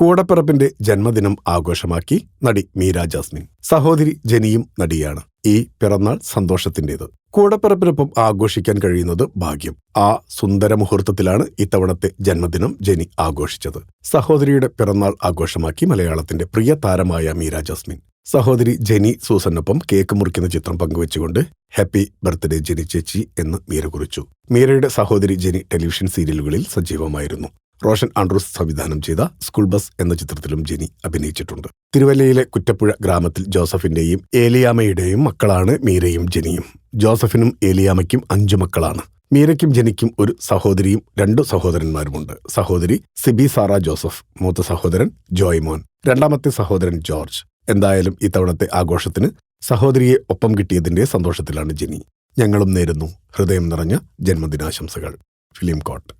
കൂടപ്പിറപ്പിന്റെ ജന്മദിനം ആഘോഷമാക്കി നടി മീര ജാസ്മിൻ. സഹോദരി ജനിയും നടിയാണ്. ഈ പിറന്നാൾ സന്തോഷത്തിന്റേത് കൂടപ്പിറപ്പിനൊപ്പം ആഘോഷിക്കാൻ കഴിയുന്നത് ഭാഗ്യം. ആ സുന്ദര മുഹൂർത്തത്തിലാണ് ഇത്തവണത്തെ ജന്മദിനം ജനി ആഘോഷിച്ചത്. സഹോദരിയുടെ പിറന്നാൾ ആഘോഷമാക്കി മലയാളത്തിന്റെ പ്രിയ താരമായ മീര ജാസ്മിൻ. സഹോദരി ജെനി സൂസനൊപ്പം കേക്ക് മുറിക്കുന്ന ചിത്രം പങ്കുവച്ചുകൊണ്ട് ഹാപ്പി ബർത്ത്ഡേ ജെനി ചേച്ചി എന്ന് മീര കുറിച്ചു. മീരയുടെ സഹോദരി ജെനി ടെലിവിഷൻ സീരിയലുകളിൽ സജീവമായിരുന്നു. റോഷൻ ആൻഡ്രൂസ് സംവിധാനം ചെയ്ത സ്കൂൾ ബസ് എന്ന ചിത്രത്തിലും ജെനി അഭിനയിച്ചിട്ടുണ്ട്. തിരുവല്ലയിലെ കുറ്റപ്പുഴ ഗ്രാമത്തിൽ ജോസഫിന്റെയും ഏലിയാമയുടെയും മക്കളാണ് മീരയും ജെനിയും. ജോസഫിനും ഏലിയാമയ്ക്കും അഞ്ചു മക്കളാണ്. മീരയ്ക്കും ജനിക്കും ഒരു സഹോദരിയും രണ്ടു സഹോദരന്മാരുമുണ്ട്. സഹോദരി സിബി സാറ ജോസഫ് മൂത്ത സഹോദരൻ ജോയ്മോൻ രണ്ടാമത്തെ സഹോദരൻ ജോർജ്. എന്തായാലും ഇത്തവണത്തെ ആഘോഷത്തിന് സഹോദരിയെ ഒപ്പം കിട്ടിയതിന്റെ സന്തോഷത്തിലാണ് ജെനി. ഞങ്ങളും നേരുന്നു. ഹൃദയം നിറഞ്ഞ ജന്മദിനാശംസകൾ. Film coat.